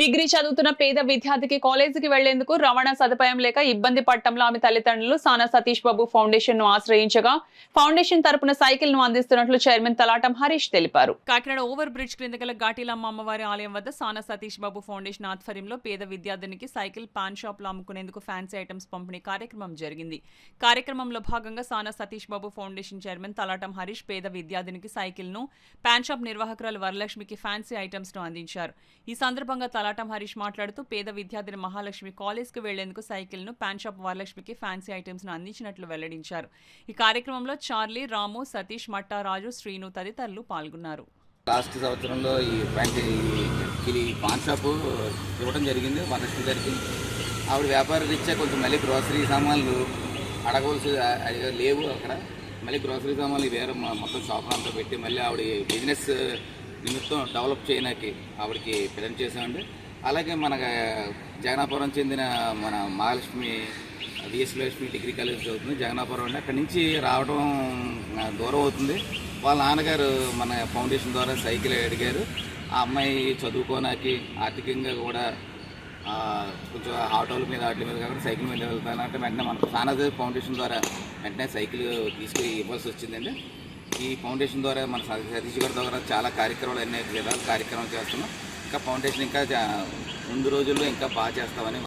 Degree చదువుతున్న పేద విద్యార్థికి కాలేజీకి వెళ్ళేందుకు రవాణా సదుపాయం లేక ఇబ్బంది పడటంలో ఆమె తల్లిదండ్రులు సానా సతీష్ బాబు ఫౌండేషన్ను ఆశ్రయించగా ఫౌండేషన్ తరపున సైకిల్ను అందిస్తున్నట్లు చైర్మన్ తలాటం హరీష్ తెలిపారు. కాకినాడ ఓవర్ బ్రిడ్జ్ క్రింద గల ఘాటిలమ్మ అమ్మవారి ఆలయం వద్ద సానా సతీష్ బాబు ఫౌండేషన్ ఆధ్వర్యంలో పేద విద్యార్థినికి సైకిల్ పాన్ షాప్లో అమ్ముకునేందుకు ఫ్యాన్సీ ఐటమ్స్ పంపిణీ కార్యక్రమం జరిగింది. కార్యక్రమంలో భాగంగా సానా సతీష్ బాబు ఫౌండేషన్ చైర్మన్ తలాటం హరీష్ పేద విద్యార్థినికి సైకిల్ను పాన్ షాప్ నిర్వాహకురాలు వరలక్ష్మికి ఫ్యాన్సీ ఐటమ్స్ను అందించారు. ఈ సందర్భంగా తలాటం హరీష్ మాట్లాడుతూ పేద విద్యార్థిని మహాలక్ష్మి కాలేజ్కి వెళ్ళేందుకు సైకిల్ను పాన్ షాప్ వరలక్ష్మికి ఫ్యాన్సీ ఐటమ్స్ను అందించినట్లు వెల్లడించారు. ఈ కార్యక్రమంలో చార్లీ రాము సతీష్ మట్టా రాజు శ్రీను తదితరులు పాల్గొన్నారు. లాస్ట్ సంవత్సరంలో ఈ ఫ్యాన్సీ ఈ పాన్ షాప్ ఇవ్వడం జరిగింది వరలక్ష్మి గారికి. ఆవిడ వ్యాపార రీత్యా కొంచెం మళ్ళీ గ్రోసరీ సామాన్లు అడగవలసి లేవు అక్కడ. మళ్ళీ గ్రోసరీ సామాన్లు వేరే మొత్తం షాప్ అంతా పెట్టి మళ్ళీ ఆవిడ బిజినెస్ నిమిత్తం డెవలప్ చేయడానికి ఆవిడకి ప్రజెంట్ చేసామండి అలాగే మన జగనాపురం చెందిన మన Mahalakshmi VS Lakshmi degree college చదువుతుంది జగన్నాపురం అండి. అక్కడి నుంచి రావడం దూరం అవుతుంది. వాళ్ళ నాన్నగారు మన ఫౌండేషన్ ద్వారా సైకిల్ అడిగారు. ఆ అమ్మాయి చదువుకోనాకి ఆర్థికంగా కూడా కొంచెం ఆటోల మీద వాటి మీద కాకుండా సైకిల్ మీద వెళ్తానంటే వెంటనే మన సానాదేవి ఫౌండేషన్ ద్వారా వెంటనే సైకిల్ తీసుకుని ఇవ్వాల్సి వచ్చిందండి. ఈ ఫౌండేషన్ ద్వారా మన సతీష్ గారి ద్వారా చాలా కార్యక్రమాలు అన్ని విధాలు కార్యక్రమాలు చేస్తున్నాం. ఇంకా ఫౌండేషన్ ఇంకా ముందు రోజుల్లో ఇంకా బాగా చేస్తామని